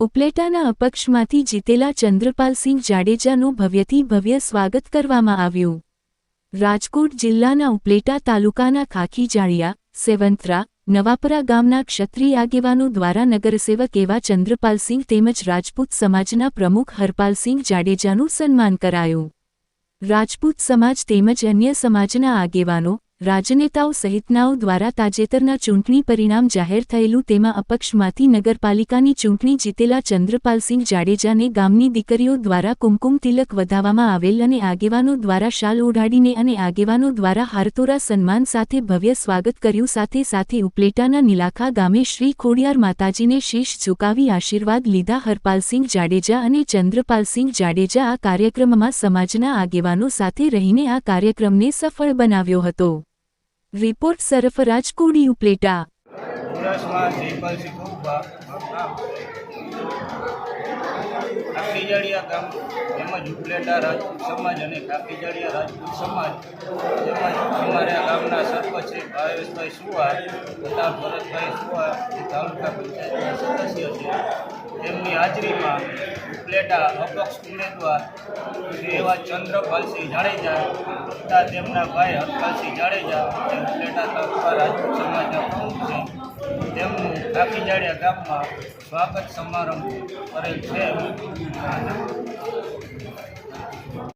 ઉપલેટાના અપક્ષમાંથી જીતેલા ચંદ્રપાલસિંહ જાડેજાનું ભવ્યથી ભવ્ય સ્વાગત કરવામાં આવ્યું. રાજકોટ જિલ્લાના ઉપલેટા તાલુકાના ખાખીજાળિયા, સેવંતરા, નવાપરા ગામના ક્ષત્રિય આગેવાનો દ્વારા નગરસેવક એવા ચંદ્રપાલસિંહ તેમજ રાજપૂત સમાજના પ્રમુખ હરપાલસિંહ જાડેજાનું સન્માન કરાયું. રાજપૂત સમાજ તેમજ અન્ય સમાજના આગેવાનો રાજનેતાઓ સહિતનાઓ દ્વારા તાજેતરના ચૂંટણી પરિણામ જાહેર થયેલું તેમાં અપક્ષમાંથી નગરપાલિકાની ચૂંટણી જીતેલા ચંદ્રપાલસિંહ જાડેજાને ગામની દીકરીઓ દ્વારા કુમકુમ તિલક વધાવવામાં આવેલ અને આગેવાનો દ્વારા શાલ ઓઢાડીને અને આગેવાનો દ્વારા હારતોરા સન્માન સાથે ભવ્ય સ્વાગત કર્યું સાથે સાથે ઉપલેટાના નીલાખા ગામે શ્રી ખોડિયાર માતાજીને શીશ ઝુકાવી આશીર્વાદ લીધા હરપાલસિંહ જાડેજા અને ચંદ્રપાલસિંહ જાડેજા આ કાર્યક્રમમાં સમાજના આગેવાનો સાથે રહીને આ કાર્યક્રમને સફળ બનાવ્યો હતો. રિપોર્ટ સરફરાજ કોડી ઉપલેટા સુરસમાં જયપાલસિંહ કુંભા કાકીજાળિયા ગામ તેમજ ઉપલેટા રાજપૂત સમાજ અને કાકીજાળિયા રાજપૂત સમાજ તેમજ અમારા ગામના સરપંચ શ્રી ભાવેશભાઈ સુવા તથા ભરતભાઈ સુવા જે તાલુકા પંચાયતના સદસ્ય છે તેમની હાજરીમાં ઉપલેટા, અપક્ષ ઉમેદવાર એવા એવા ચંદ્રપાલસિંહ જાડેજા તથા તેમના ભાઈ હરપાલસિંહ જાડેજા જે ઉપલેટા તાલુકા રાજપૂત સમાજના પ્રમુખ છે. તેમનું કાકીજાડિયા ગામમાં સ્વાગત સમારંભ કરેલ છે.